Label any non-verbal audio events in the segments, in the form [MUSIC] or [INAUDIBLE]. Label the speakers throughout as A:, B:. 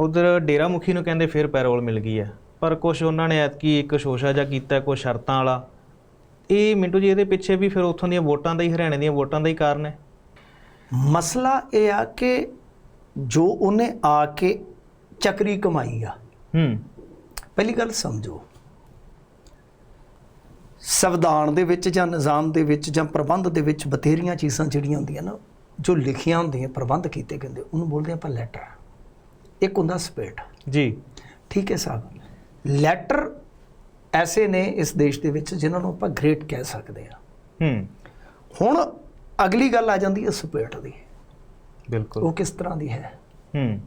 A: ਉਧਰ ਡੇਰਾ ਮੁਖੀ ਨੂੰ ਕਹਿੰਦੇ ਫਿਰ ਪੈਰੋਲ ਮਿਲ ਗਈ ਹੈ। ਪਰ ਕੁਝ ਉਹਨਾਂ ਨੇ ਐਤਕੀ ਇੱਕ ਸ਼ੋਸ਼ਾ ਜਿਹਾ ਕੀਤਾ ਕੁਝ ਸ਼ਰਤਾਂ ਵਾਲਾ। ਇਹ ਮਿੰਟੂ ਜੀ ਇਹਦੇ ਪਿੱਛੇ ਵੀ ਫਿਰ ਉੱਥੋਂ ਦੀਆਂ ਵੋਟਾਂ ਦਾ ਹੀ ਹਰਿਆਣੇ ਦੀਆਂ ਵੋਟਾਂ ਦਾ ਹੀ ਕਾਰਨ ਹੈ।
B: ਮਸਲਾ ਇਹ ਆ ਕਿ ਜੋ ਉਹਨੇ ਆ ਕੇ ਚੱਕਰੀ ਕਮਾਈ ਆ
A: ਹੂੰ।
B: ਪਹਿਲੀ ਗੱਲ ਸਮਝੋ। ਸੰਵਿਧਾਨ ਦੇ ਵਿੱਚ ਜਾਂ ਨਿਜ਼ਾਮ ਦੇ ਵਿੱਚ ਜਾਂ ਪ੍ਰਬੰਧ ਦੇ ਵਿੱਚ ਬਥੇਰੀਆਂ ਚੀਜ਼ਾਂ ਜਿਹੜੀਆਂ ਹੁੰਦੀਆਂ ਨਾ ਜੋ ਲਿਖੀਆਂ ਹੁੰਦੀਆਂ ਪ੍ਰਬੰਧ ਕੀਤੇ ਗਏ ਉਹਨੂੰ ਬੋਲਦੇ ਆਪਾਂ ਲੈਟਰ ਇੱਕ ਹੁੰਦਾ ਸਪਿਰਿਟ।
A: ਜੀ।
B: ਠੀਕ ਹੈ ਸਾਹਿਬ। ਲੈਟਰ ਐਸੇ ਨੇ ਇਸ ਦੇਸ਼ ਦੇ ਵਿੱਚ ਜਿਨ੍ਹਾਂ ਨੂੰ ਆਪਾਂ ਗ੍ਰੇਟ ਕਹਿ ਸਕਦੇ ਆ
A: ਹੂੰ।
B: ਹੁਣ ਅਗਲੀ ਗੱਲ ਆ ਜਾਂਦੀ ਹੈ ਸਪਿਰਿਟ ਦੀ।
A: ਬਿਲਕੁਲ।
B: ਉਹ ਕਿਸ ਤਰ੍ਹਾਂ ਦੀ ਹੈ?
A: ਹੂੰ।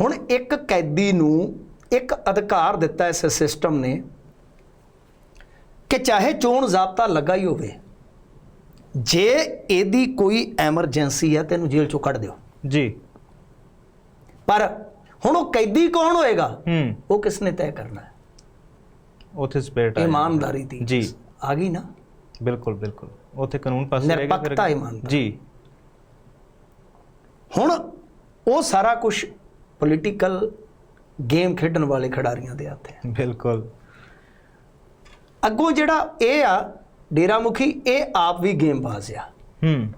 B: ਹੁਣ ਇੱਕ ਕੈਦੀ ਨੂੰ ਇੱਕ ਅਧਿਕਾਰ ਦਿੱਤਾ ਇਸ ਸਿਸਟਮ ਨੇ ਕਿ ਚਾਹੇ ਚੋਣ ਜ਼ਾਬਤਾ ਲੱਗਾ ਹੀ ਹੋਵੇ ਜੇ ਇਹਦੀ ਕੋਈ ਐਮਰਜੈਂਸੀ ਹੈ ਤੈਨੂੰ ਜੇਲ੍ਹ ਚੋਂ ਕੱਢ ਦਿਓ।
A: ਜੀ।
B: ਪਰ ਹੁਣ ਉਹ ਕੈਦੀ ਕੌਣ ਹੋਏਗਾ?
A: ਹੂੰ।
B: ਉਹ ਕਿਸ ਨੇ ਤੈਅ ਕਰਨਾ ਹੈ?
A: ਉੱਥੇ ਸਪਿਰਿਟ ਆ
B: ਇਮਾਨਦਾਰੀ ਦੀ
A: ਜੀ।
B: ਆ ਗਈ ਨਾ?
A: ਬਿਲਕੁਲ ਬਿਲਕੁਲ। ਉੱਥੇ ਕਾਨੂੰਨ ਪਾਸੇ ਰਹੇਗਾ
B: ਨਿਰਪੱਖਤਾ ਇਮਾਨਦਾਰੀ।
A: ਜੀ।
B: ਹੁਣ ਉਹ ਸਾਰਾ ਕੁਝ ਪੋਲੀਟੀਕਲ ਗੇਮ ਖੇਡਣ ਵਾਲੇ ਖਿਡਾਰੀਆਂ ਦੇ ਹੱਥ ਹੈ।
A: ਬਿਲਕੁਲ।
B: ਅੱਗੋਂ ਜਿਹੜਾ ਇਹ ਆ ਡੇਰਾ ਮੁਖੀ ਇਹ ਆਪ ਵੀ ਗੇਮ ਬਾਜ਼ ਆ।
A: ਹੂੰ।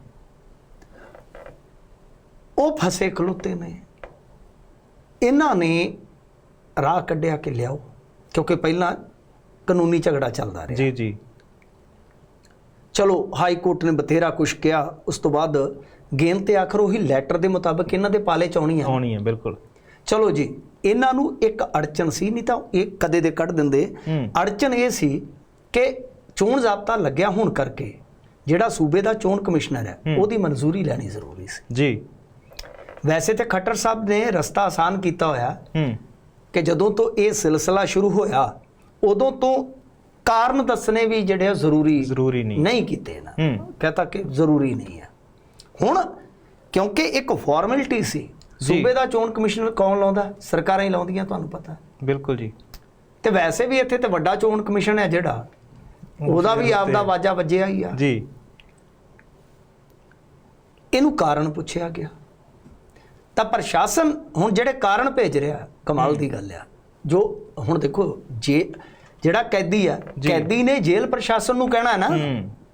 B: ਉਹ ਫਸੇ ਖਲੋਤੇ ਨੇ। ਇਹਨਾਂ ਨੇ ਰਾਹ ਕੱਢਿਆ ਕਿ ਲਿਆਓ ਕਿਉਂਕਿ ਪਹਿਲਾਂ ਕਾਨੂੰਨੀ ਝਗੜਾ ਚੱਲਦਾ ਰਿਹਾ।
A: ਜੀ ਜੀ।
B: ਚਲੋ ਹਾਈ ਕੋਰਟ ਨੇ ਬਥੇਰਾ ਕੁਝ ਕਿਹਾ ਉਸ ਤੋਂ ਬਾਅਦ ਗੇਮ ਤੇ ਆਖਰ ਉਹੀ ਲੈਟਰ ਦੇ ਮੁਤਾਬਕ ਇਹਨਾਂ ਦੇ ਪਾਲੇ ਚ ਆਉਣੀ ਆ।
A: ਆਉਣੀ ਹੈ ਬਿਲਕੁਲ।
B: ਚਲੋ ਜੀ ਇਹਨਾਂ ਨੂੰ ਇੱਕ ਅੜਚਨ ਸੀ ਨਹੀਂ ਤਾਂ ਇਹ ਕਦੇ ਦੇ ਕੱਢ ਦਿੰਦੇ।
A: ਹੂੰ।
B: ਅੜਚਨ ਇਹ ਸੀ ਕਿ ਚੋਣ ਜ਼ਾਬਤਾ ਲੱਗਿਆ ਹੁਣ ਕਰਕੇ ਜਿਹੜਾ ਸੂਬੇ ਦਾ ਚੋਣ ਕਮਿਸ਼ਨਰ ਹੈ
A: ਹੂੰ।
B: ਉਹਦੀ ਮਨਜ਼ੂਰੀ ਲੈਣੀ ਜ਼ਰੂਰੀ ਸੀ।
A: ਜੀ।
B: ਵੈਸੇ ਤੇ ਖੱਟਰ ਸਾਹਿਬ ਨੇ ਰਸਤਾ ਆਸਾਨ ਕੀਤਾ ਹੋਇਆ।
A: ਹੂੰ।
B: ਕਿ ਜਦੋਂ ਤੋਂ ਇਹ ਸਿਲਸਿਲਾ ਸ਼ੁਰੂ ਹੋਇਆ ਉਦੋਂ ਤੋਂ ਕਾਰਨ ਦੱਸਣੇ ਵੀ ਜਿਹੜੇ ਜ਼ਰੂਰੀ
A: ਜ਼ਰੂਰੀ ਨਹੀਂ।
B: ਨਹੀਂ ਕੀਤੇ ਨਾ। ਕਹਤਾ ਕਿ ਜ਼ਰੂਰੀ ਨਹੀਂ ਹੈ ਹੁਣ ਕਿਉਂਕਿ ਇੱਕ ਫਾਰਮੈਲਿਟੀ ਸੀ। ਸੂਬੇ ਦਾ ਚੋਣ ਕਮਿਸ਼ਨਰ ਕੌਣ ਲਾਉਂਦਾ? ਸਰਕਾਰਾਂ ਹੀ ਲਾਉਂਦੀਆਂ ਤੁਹਾਨੂੰ ਪਤਾ।
A: ਬਿਲਕੁਲ ਜੀ।
B: ਤੇ ਵੈਸੇ ਵੀ ਇੱਥੇ ਤੇ ਵੱਡਾ ਚੋਣ ਕਮਿਸ਼ਨ ਹੈ ਜਿਹੜਾ ਉਹਦਾ ਵੀ ਆਪਦਾ ਵਾਜਾ ਵੱਜਿਆ ਹੀ ਆ।
A: ਜੀ।
B: ਇਹਨੂੰ ਕਾਰਨ ਪੁੱਛਿਆ ਗਿਆ। ਤਾਂ ਪ੍ਰਸ਼ਾਸਨ ਹੁਣ ਜਿਹੜੇ ਕਾਰਨ ਭੇਜ ਰਿਹਾ ਕਮਾਲ ਦੀ ਗੱਲ ਆ। ਜੋ ਹੁਣ ਦੇਖੋ ਜੇ ਜਿਹੜਾ ਕੈਦੀ ਆ। ਕੈਦੀ ਨੇ ਜੇਲ੍ਹ ਪ੍ਰਸ਼ਾਸਨ ਨੂੰ ਕਹਿਣਾ ਨਾ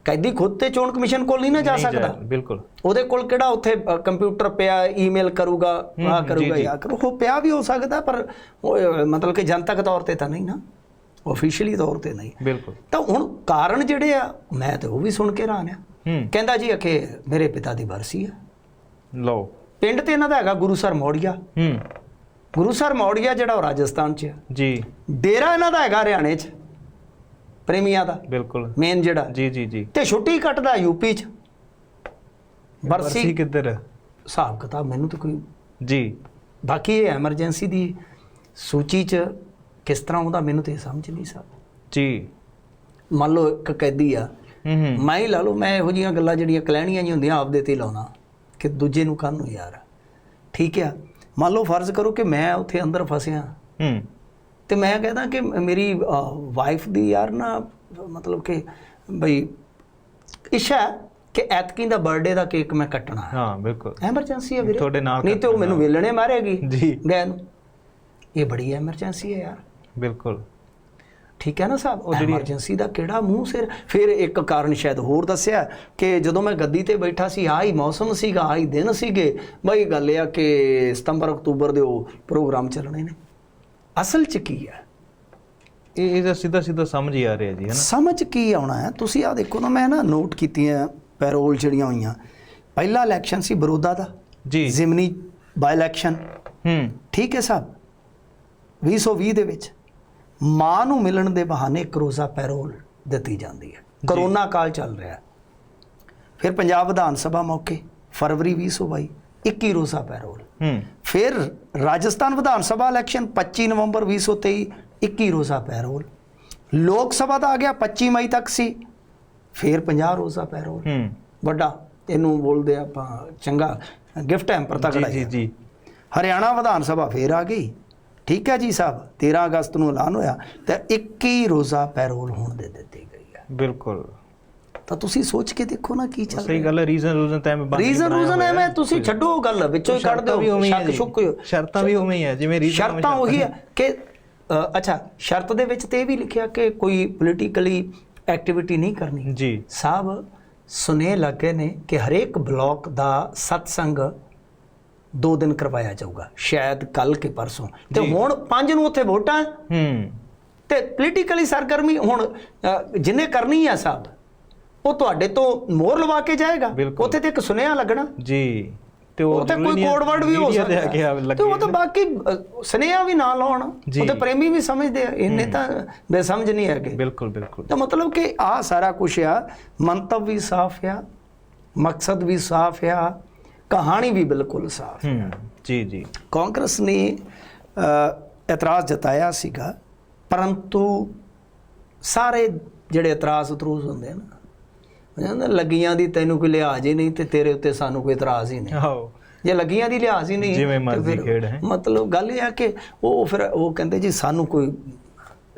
B: ਕੈਦੀ ਖੁਦ ਤੇ ਚੋਣ ਕਮਿਸ਼ਨ ਕੋਲ ਨਹੀਂ ਨਾ ਜਾ ਸਕਦਾ।
A: ਬਿਲਕੁਲ।
B: ਉਹਦੇ ਕੋਲ ਕਿਹੜਾ ਉੱਥੇ ਕੰਪਿਊਟਰ ਪਿਆ ਈਮੇਲ ਕਰੂਗਾ ਆ ਕਰੂਗਾ। ਯਾ ਕਰੋ ਉਹ ਪਿਆ ਵੀ ਹੋ ਸਕਦਾ ਪਰ ਮਤਲਬ ਕਿ ਜਨਤਕ ਤੌਰ ਤੇ ਤਾਂ ਨਹੀਂ ਨਾ। ਆਫੀਸ਼ੀਅਲੀ ਤੌਰ ਤੇ ਨਹੀਂ।
A: ਬਿਲਕੁਲ।
B: ਤਾਂ ਹੁਣ ਕਾਰਨ ਜਿਹੜੇ ਆ ਮੈਂ ਤੇ ਉਹ ਵੀ ਸੁਣ ਕੇ ਹੈਰਾਨ ਆ। ਕਹਿੰਦਾ ਜੀ ਅਖੇ ਮੇਰੇ ਪਿਤਾ ਦੀ ਬਰਸੀ ਆ।
A: ਲਓ।
B: ਪਿੰਡ ਤੇ ਇਹਨਾਂ ਦਾ ਹੈਗਾ ਗੁਰੂਸਰ ਮੌੜੀਆ।
A: ਹੂੰ।
B: ਗੁਰੂਸਰ ਮੌੜੀਆ ਜਿਹੜਾ ਉਹ ਰਾਜਸਥਾਨ 'ਚ ਆ।
A: ਜੀ।
B: ਡੇਰਾ ਇਹਨਾਂ ਦਾ ਹੈਗਾ ਹਰਿਆਣੇ 'ਚ ਪ੍ਰੇਮੀਆਂ ਦਾ।
A: ਬਿਲਕੁਲ।
B: ਮੇਨ ਜਿਹੜਾ।
A: ਜੀ ਜੀ ਜੀ।
B: ਤੇ ਛੁੱਟੀ ਕੱਟਦਾ ਯੂਪੀ 'ਚ। ਬਰਸੀ
A: ਕਿੱਧਰ
B: ਹਿਸਾਬ ਕਿਤਾਬ ਮੈਨੂੰ ਤਾਂ ਕੋਈ
A: ਜੀ।
B: ਬਾਕੀ ਇਹ ਐਮਰਜੈਂਸੀ ਦੀ ਸੂਚੀ 'ਚ ਕਿਸ ਤਰ੍ਹਾਂ ਆਉਂਦਾ ਮੈਨੂੰ ਤੇ ਸਮਝ ਨਹੀਂ ਸਕਦਾ।
A: ਜੀ।
B: ਮੰਨ ਲਓ ਇੱਕ ਕੈਦੀ ਆ।
A: ਹੂੰ ਹੂੰ।
B: ਮੈਂ ਹੀ ਲਾ ਲਓ ਮੈਂ ਇਹੋ ਜੀਆਂ ਗੱਲਾਂ ਜਿਹੜੀਆਂ ਕਲੈਣੀਆਂ ਜੀ ਹੁੰਦੀਆਂ ਆਪਦੇ ਤੇ ਲਾਉਣਾ। ਕਿ ਦੂਜੇ ਨੂੰ ਕਾਹਨੂੰ ਯਾਰ? ਠੀਕ ਆ? ਮੰਨ ਲਓ ਫਰਜ਼ ਕਰੋ ਕਿ ਮੈਂ ਉੱਥੇ ਅੰਦਰ ਫਸਿਆ।
A: ਹੂੰ।
B: ਤੇ ਮੈਂ ਕਹਿੰਦਾ ਕਿ ਮੇਰੀ ਵਾਈਫ ਦੀ ਯਾਰ ਨਾ ਮਤਲਬ ਕਿ ਬਈ ਹੈ ਕਿ ਐਤਕੀ ਦਾ ਬਰਥਡੇ ਦਾ ਕੇਕ ਮੈਂ ਕੱਟਣਾ ਹੈ।
A: ਹਾਂ ਬਿਲਕੁਲ।
B: ਐਮਰਜੈਂਸੀ ਹੈ ਵੀਰੇ।
A: ਤੁਹਾਡੇ ਨਾਲ
B: ਨਹੀਂ ਤੇ ਉਹ ਮੈਨੂੰ ਵੇਲਣੇ ਮਾਰੇਗੀ
A: ਜੀ।
B: ਗਏ ਨੂੰ ਇਹ ਬੜੀ ਐਮਰਜੈਂਸੀ ਹੈ ਯਾਰ।
A: ਬਿਲਕੁਲ।
B: ਠੀਕ ਹੈ ਨਾ ਸਾਹਿਬ?
A: ਉਹ ਜਿਹੜੀ-
B: ਐਮਰਜੈਂਸੀ ਦਾ ਕਿਹੜਾ ਮੂੰਹ ਸਿਰ? ਫਿਰ ਇੱਕ ਕਾਰਨ ਸ਼ਾਇਦ ਹੋਰ ਦੱਸਿਆ ਕਿ ਜਦੋਂ ਮੈਂ ਗੱਦੀ ਤੇ ਬੈਠਾ ਸੀ ਆਹ ਮੌਸਮ ਸੀਗਾ ਆਹ ਹੀ ਦਿਨ ਸੀਗੇ ਬਈ ਗੱਲ ਇਹ ਆ ਕਿ ਸਤੰਬਰ ਅਕਤੂਬਰ ਦੇ ਉਹ ਪ੍ਰੋਗਰਾਮ ਚੱਲਣੇ ਨੇ। ਅਸਲ 'ਚ ਕੀ ਹੈ?
A: ਇਹ ਇਹਦਾ ਸਿੱਧਾ ਸਿੱਧਾ ਸਮਝ ਹੀ ਆ ਰਿਹਾ ਜੀ ਹੈ ਨਾ?
B: ਸਮਝ ਕੀ ਆਉਣਾ ਹੈ? ਤੁਸੀਂ ਆ ਦੇਖੋ ਨਾ ਮੈਂ ਨਾ ਨੋਟ ਕੀਤੀਆਂ ਪੈਰੋਲ ਜਿਹੜੀਆਂ ਹੋਈਆਂ। ਪਹਿਲਾ ਇਲੈਕਸ਼ਨ ਸੀ ਬਰੋਦਾ ਦਾ।
A: ਜੀ।
B: ਜ਼ਿਮਨੀ ਬਾਈ ਇਲੈਕਸ਼ਨ
A: ਹੂੰ।
B: ਠੀਕ ਹੈ ਸਾਹਿਬ? 2020 ਦੇ ਵਿੱਚ। ਮਾਂ ਨੂੰ ਮਿਲਣ ਦੇ ਬਹਾਨੇ ਇੱਕ ਰੋਜ਼ਾ ਪੈਰੋਲ ਦਿੱਤੀ ਜਾਂਦੀ ਹੈ। ਕਰੋਨਾ ਕਾਲ ਚੱਲ ਰਿਹਾ ਹੈ। ਫਿਰ ਪੰਜਾਬ ਵਿਧਾਨ ਸਭਾ ਮੌਕੇ ਫਰਵਰੀ 2022 21 ਰੋਜ਼ਾ ਪੈਰੋਲ।
A: ਹੂੰ।
B: ਫਿਰ ਰਾਜਸਥਾਨ ਵਿਧਾਨ ਸਭਾ ਇਲੈਕਸ਼ਨ 25 ਨਵੰਬਰ 2023 21 ਰੋਜ਼ਾ ਪੈਰੋਲ। ਲੋਕ ਸਭਾ ਦਾ ਆ ਗਿਆ 25 ਮਈ ਤੱਕ ਸੀ। ਫਿਰ 50 ਰੋਜ਼ਾ ਪੈਰੋਲ।
A: ਹੂੰ।
B: ਵੱਡਾ ਇਹਨੂੰ ਬੋਲਦੇ ਆਪਾਂ ਚੰਗਾ ਗਿਫਟ ਹੈਂਪਰ ਤਕੜਾ
A: ਜੀ ਜੀ ਜੀ।
B: ਹਰਿਆਣਾ ਵਿਧਾਨ ਸਭਾ ਫੇਰ ਆ ਗਈ। ਠੀਕ ਹੈ ਜੀ ਸਾਹਿਬ 13 ਅਗਸਤ ਨੂੰ ਐਲਾਨ ਹੋਇਆ ਤੇ 21 ਰੋਜ਼ਾ ਪੈਰੋਲ ਹੋਣ ਦੇ ਦਿੱਤੀ ਗਈ ਹੈ
A: ਬਿਲਕੁਲ।
B: ਤਾਂ ਤੁਸੀਂ ਸੋਚ ਕੇ ਦੇਖੋ ਨਾ ਕੀ ਚੱਲ
A: ਸਹੀ ਗੱਲ ਹੈ ਰੀਜ਼ਨ ਰੂਜ਼ਨ ਤਾਂ ਐਵੇਂ ਬੰਦ
B: ਰੀਜ਼ਨ ਰੂਜ਼ਨ। ਐਵੇਂ ਤੁਸੀਂ ਛੱਡੋ ਉਹ ਗੱਲ ਵਿੱਚੋਂ ਹੀ ਕੱਢ ਦਿਓ ਸ਼ੱਕ। ਸ਼ੁਕ
A: ਸ਼ਰਤਾਂ ਵੀ ਉਵੇਂ ਹੀ ਹੈ ਜਿਵੇਂ ਰੀਜ਼ਨ
B: ਸ਼ਰਤਾਂ ਉਹੀ ਹੈ ਕਿ ਅੱਛਾ ਸ਼ਰਤ ਦੇ ਵਿੱਚ ਤੇ ਇਹ ਵੀ ਲਿਖਿਆ ਕਿ ਕੋਈ ਪੋਲੀਟੀਕਲੀ ਐਕਟੀਵਿਟੀ ਨਹੀਂ ਕਰਨੀ।
A: ਜੀ।
B: ਸਾਹਿਬ ਸੁਨੇ ਲੱਗੇ ਨੇ ਕਿ ਹਰੇਕ ਬਲਾਕ ਦਾ ਸਤਸੰਗ ਦੋ ਦਿਨ ਕਰਵਾਇਆ ਜਾਊਗਾ ਸ਼ਾਇਦ ਕੱਲ ਕੇ ਪਰਸੋਂ। ਤੇ। ਹੁਣ ਪੰਜ ਨੂੰ ਉੱਥੇ ਵੋਟਾਂ?
A: ਹੂੰ।
B: ਤੇ ਪੋਲੀਟੀਕਲੀ ਸਰਗਰਮੀ ਹੁਣ ਅ, ਜਿਹਨੇ ਕਰਨੀ ਆ ਸਾਹਿਬ ਉਹ ਤੁਹਾਡੇ ਤੋਂ ਮੋਹਰ ਲਵਾ ਕੇ ਜਾਏਗਾ। ਉੱਥੇ ਤੇ ਇੱਕ ਸੁਨੇਹਾ ਲੱਗਣਾ।
A: ਜੀ। ਤੇ ਉਹ ਜ਼ਰੂਰੀ
B: ਕੋਈ ਕੋਡ ਵਰਡ ਵੀ ਹੋ
A: ਤੇ
B: ਸਕਦਾ। ਤੇ ਉਹ ਤਾਂ ਬਾਕੀ ਸੁਨੇਹਾ ਵੀ ਨਾ ਲਾਉਣ। ਉਹ ਤਾਂ ਪ੍ਰੇਮੀ ਵੀ ਸਮਝਦੇ ਆ। ਇੰਨੇ ਤਾਂ ਬੇਸਮਝ ਨਹੀਂ ਹੈਗੇ।
A: ਬਿਲਕੁਲ ਬਿਲਕੁਲ।
B: ਤਾਂ ਮਤਲਬ ਕਿ ਆ ਸਾਰਾ ਕੁਝ ਆ। ਮੰਤਵ ਵੀ ਸਾਫ਼ ਆ। ਮਕਸਦ ਵੀ ਸਾਫ਼ ਆ। ਕਹਾਣੀ ਵੀ ਬਿਲਕੁਲ ਸਾਫ਼
A: ਹੂੰ ਜੀ ਜੀ
B: ਕਾਂਗਰਸ ਨੇ ਅ, ਇਤਰਾਜ਼ ਜਤਾਇਆ ਸੀਗਾ ਪਰੰਤੂ ਸਾਰੇ ਜਿਹੜੇ ਇਤਰਾਜ਼ ਉਤਰੂਜ਼ ਹੁੰਦੇ ਆ ਨਾ ਉਹ ਕਹਿੰਦੇ ਲੱਗੀਆਂ ਦੀ ਤੈਨੂੰ ਕੋਈ ਲਿਹਾਜ਼ ਹੀ ਨਹੀਂ ਤੇ ਤੇਰੇ ਉੱਤੇ ਸਾਨੂੰ ਕੋਈ ਇਤਰਾਜ਼ ਹੀ ਨਹੀਂ
A: ਆਓ
B: ਜੇ ਲੱਗੀਆਂ ਦੀ ਲਿਹਾਜ਼ ਹੀ ਨਹੀਂ
A: ਜਿਵੇਂ
B: ਤੇ
A: ਮਰਜ਼ੀ
B: ਫਿਰ
A: ਖੇਡ ਹੈ।
B: ਮਤਲਬ ਗੱਲ ਇਹ ਆ ਕਿ ਉਹ ਫਿਰ ਉਹ ਕਹਿੰਦੇ ਜੀ ਸਾਨੂੰ ਕੋਈ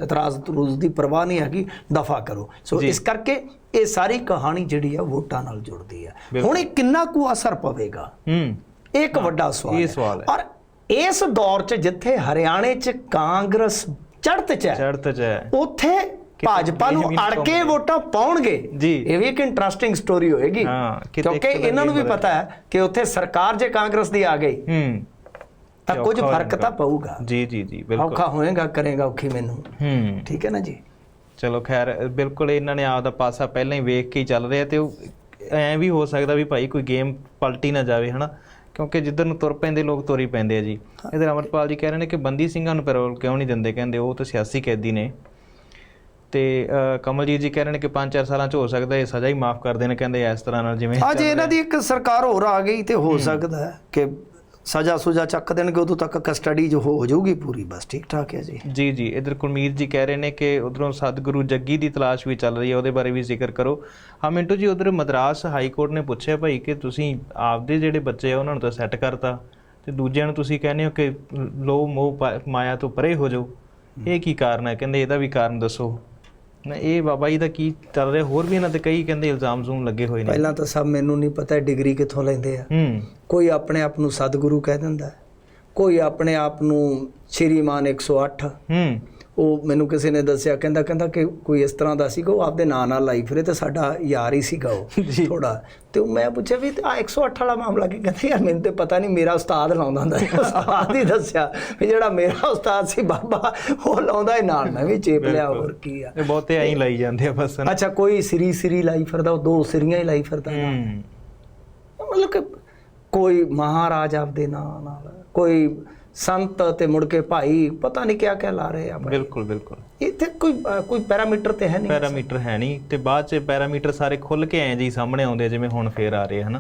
B: ਇਤਰਾਜ਼ ਤਰੂਜ਼ ਦੀ ਪਰਵਾਹ ਨਹੀਂ ਹੈਗੀ ਦਫਾ ਕਰੋ ਸੋ। ਇਸ ਕਰਕੇ ਇਹ ਸਾਰੀ ਕਹਾਣੀ ਜਿਹੜੀ ਆ ਵੋਟਾਂ ਨਾਲ ਜੁੜਦੀ ਆ। ਹੁਣ ਇਹ ਕਿੰਨਾ ਕੁ ਅਸਰ ਪਵੇਗਾ
A: ਹੂੰ
B: ਇਹ ਇੱਕ ਵੱਡਾ ਸਵਾਲ ਹੈ। ਔਰ ਇਸ ਦੌਰ 'ਚ ਜਿੱਥੇ ਹਰਿਆਣੇ 'ਚ ਕਾਂਗਰਸ ਚੜ੍ਹਤ 'ਚ ਹੈ
A: ਚੜ੍ਹਤ ਚ ਹੈ
B: ਉੱਥੇ ਭਾਜਪਾ ਨੂੰ ਅੜ ਕੇ। ਵੋਟਾਂ ਪਾਉਣਗੇ
A: ਜੀ।
B: ਇਹ ਵੀ ਇੱਕ ਇੰਟਰਸਟਿੰਗ ਸਟੋਰੀ ਹੋਏਗੀ ਕਿਉਂਕਿ ਇਹਨਾਂ ਨੂੰ ਵੀ ਪਤਾ ਹੈ ਕਿ ਉੱਥੇ ਸਰਕਾਰ ਜੇ ਕਾਂਗਰਸ ਦੀ ਆ ਗਈ
A: ਹੂੰ
B: ਤਾਂ ਕੁਝ ਫ਼ਰਕ। ਤਾਂ ਪਊਗਾ।
A: ਜੀ ਜੀ ਜੀ ਬਿਲਕੁਲ।
B: ਔਖਾ ਹੋਏਗਾ ਕਰੇਗਾ ਔਖੀ ਮੈਨੂੰ।
A: ਹੂੰ।
B: ਠੀਕ ਹੈ ਨਾ ਜੀ?
A: ਚਲੋ ਖੈਰ ਬਿਲਕੁਲ ਇਹਨਾਂ ਨੇ ਆਪਦਾ ਪਾਸਾ ਪਹਿਲਾਂ ਹੀ ਵੇਖ ਕੇ ਚੱਲ ਰਿਹਾ ਤੇ ਉਹ ਐ ਵੀ ਹੋ ਸਕਦਾ ਵੀ ਭਾਈ ਕੋਈ ਗੇਮ ਪਲਟੀ ਨਾ ਜਾਵੇ ਹਨਾ? ਕਿਉਂਕਿ ਜਿੱਧਰ ਨੂੰ ਤੁਰ ਪੈਂਦੇ ਲੋਕ ਤੁਰ ਹੀ ਪੈਂਦੇ ਆ ਜੀ। ਇਧਰ ਅਮਰਪਾਲ ਜੀ ਕਹਿ ਰਹੇ ਨੇ ਕਿ ਬੰਦੀ ਸਿੰਘਾਂ ਨੂੰ ਪੈਰੋਲ ਕਿਉਂ ਨਹੀਂ ਦਿੰਦੇ? ਕਹਿੰਦੇ ਉਹ ਤਾਂ ਸਿਆਸੀ ਕੈਦੀ ਨੇ। ਤੇ ਕਮਲਜੀਤ ਜੀ ਕਹਿ ਰਹੇ ਨੇ ਕਿ 5-4 ਸਾਲਾਂ ਚ ਹੋ ਸਕਦਾ ਇਹ ਸਜ਼ਾ ਹੀ ਮਾਫ ਕਰ ਦੇਣ। ਕਹਿੰਦੇ ਇਸ ਤਰ੍ਹਾਂ ਨਾਲ ਜਿਵੇਂ
B: ਅੱਜ ਇਹਨਾਂ ਦੀ ਇੱਕ ਸਰਕਾਰ ਹੋਰ ਆ ਗਈ ਤੇ ਹੋ ਸਕਦਾ ਕਿ ਸਜ਼ਾ ਸੁਜਾ ਚੱਕ ਦੇਣਗੇ, ਉਦੋਂ ਤੱਕ ਕਸਟਡੀ ਜੋ ਹੋ ਜਾਊਗੀ ਪੂਰੀ, ਬਸ ਠੀਕ ਠਾਕ ਹੈ ਜੀ।
A: ਜੀ ਜੀ, ਇਧਰ ਕੁਲਮੀਤ ਜੀ ਕਹਿ ਰਹੇ ਨੇ ਕਿ ਉਧਰੋਂ ਸਤਿਗੁਰੂ ਜੱਗੀ ਦੀ ਤਲਾਸ਼ ਵੀ ਚੱਲ ਰਹੀ ਹੈ, ਉਹਦੇ ਬਾਰੇ ਵੀ ਜ਼ਿਕਰ ਕਰੋ। ਹਾਂ, ਮਿੰਟੂ ਜੀ, ਉਧਰ ਮਦਰਾਸ ਹਾਈ ਕੋਰਟ ਨੇ ਪੁੱਛਿਆ ਭਾਈ ਕਿ ਤੁਸੀਂ ਆਪਦੇ ਜਿਹੜੇ ਬੱਚੇ ਆ, ਉਹਨਾਂ ਨੂੰ ਤਾਂ ਸੈੱਟ ਕਰਤਾ। ਤੇ ਦੂਜਿਆਂ ਨੂੰ ਤੁਸੀਂ ਕਹਿੰਦੇ ਹੋ ਕਿ ਲੋ, ਮੋਹ ਪਾ- ਮਾਇਆ ਤੋਂ ਪਰੇ ਹੋ ਜਾਓ। ਇਹ ਕੀ ਕਾਰਨ ਹੈ? ਕਹਿੰਦੇ ਇਹਦਾ ਵੀ ਕਾਰਨ ਦੱਸੋ। ਨਾ ਇਹ ਬਾਬਾ ਜੀ ਦਾ ਕੀ ਚੱਲ ਰਿਹਾ? ਹੋਰ ਵੀ ਇਹਨਾਂ ਤੇ ਕਈ ਕਹਿੰਦੇ ਇਲਜ਼ਾਮ ਜ਼ੂਮ ਲੱਗੇ ਹੋਏ ਨੇ।
B: ਪਹਿਲਾਂ ਤਾਂ ਸਭ ਮੈਨੂੰ ਨਹੀਂ ਪਤਾ ਡਿਗਰੀ ਕਿੱਥੋਂ ਲੈਂਦੇ ਆ। ਕੋਈ ਆਪਣੇ ਆਪ ਨੂੰ ਸਤਿਗੁਰੂ ਕਹਿ ਦਿੰਦਾ। ਕੋਈ ਆਪਣੇ ਆਪ ਨੂੰ ਸ਼੍ਰੀਮਾਨ 108
A: ਹੂੰ।
B: ਉਹ ਮੈਨੂੰ ਕਿਸੇ ਨੇ ਦੱਸਿਆ ਕਹਿੰਦਾ ਕਹਿੰਦਾ ਕਿ ਕੋਈ ਇਸ ਤਰ੍ਹਾਂ ਦਾ ਸੀਗਾ ਉਹ ਆਪਦੇ ਨਾਂ ਨਾਲ ਲਾਈ ਫਿਰੇ ਤੇ ਸਾਡਾ ਯਾਰ ਹੀ ਸੀਗਾ ਉਹ। [LAUGHS] ਥੋੜਾ ਤੇ ਮੈਂ ਪੁੱਛਿਆ ਵੀ ਆ 108 ਵਾਲਾ ਮਾਮਲਾ ਕੀ ਕਹਿੰਦੇ ਯਾਰ ਮੈਨੂੰ ਤੇ ਪਤਾ ਨਹੀਂ ਮੇਰਾ ਉਸਤਾਦ ਲਾਉਂਦਾ ਹੁੰਦਾ ਸੀ। [LAUGHS] ਉਸਤਾਦ ਹੀ ਦੱਸਿਆ ਵੀ ਜਿਹੜਾ ਮੇਰਾ ਉਸਤਾਦ ਸੀ ਬਾਬਾ ਉਹ ਲਾਉਂਦਾ ਹੀ ਨਾਲ। ਮੈਂ ਵੀ ਚੇਪ ਲਿਆ ਹੋਰ ਕੀ ਆ।
A: ਇਹ ਬਹੁਤੇ ਐਂ ਲਾਈ ਜਾਂਦੇ ਆ ਬਸ।
B: ਅੱਛਾ ਕੋਈ ਸ੍ਰੀ ਸ੍ਰੀ ਲਾਈ ਫਿਰਦਾ ਉਹ ਦੋ ਸ੍ਰੀਆਂ ਹੀ ਲਾਈ ਫਿਰਦਾ
A: ਹੂੰ।
B: ਮਤਲਬ ਕਿ ਕੋਈ ਮਹਾਰਾਜ ਆਪਦੇ ਨਾਂ ਨਾਲ ਕੋਈ ਸੰਤ ਤੇ ਮੁੜ ਕੇ ਭਾਈ ਪਤਾ ਨਹੀਂ ਕਿਆ ਕਿਆ ਲਾ ਰਹੇ ਆ
A: ਬਿਲਕੁਲ ਬਿਲਕੁਲ।
B: ਇੱਥੇ ਕੋਈ ਕੋਈ ਪੈਰਾਮੀਟਰ ਤੇ ਹੈ ਨਹੀਂ?
A: ਪੈਰਾਮੀਟਰ ਹੈ ਨਹੀਂ ਤੇ ਬਾਅਦ ਚ ਪੈਰਾਮੀਟਰ ਸਾਰੇ ਖੁੱਲ ਕੇ ਆਏ ਜੀ ਸਾਹਮਣੇ ਆਉਂਦੇ ਜਿਵੇਂ ਹੁਣ ਫੇਰ ਆ ਰਹੇ ਹਨ?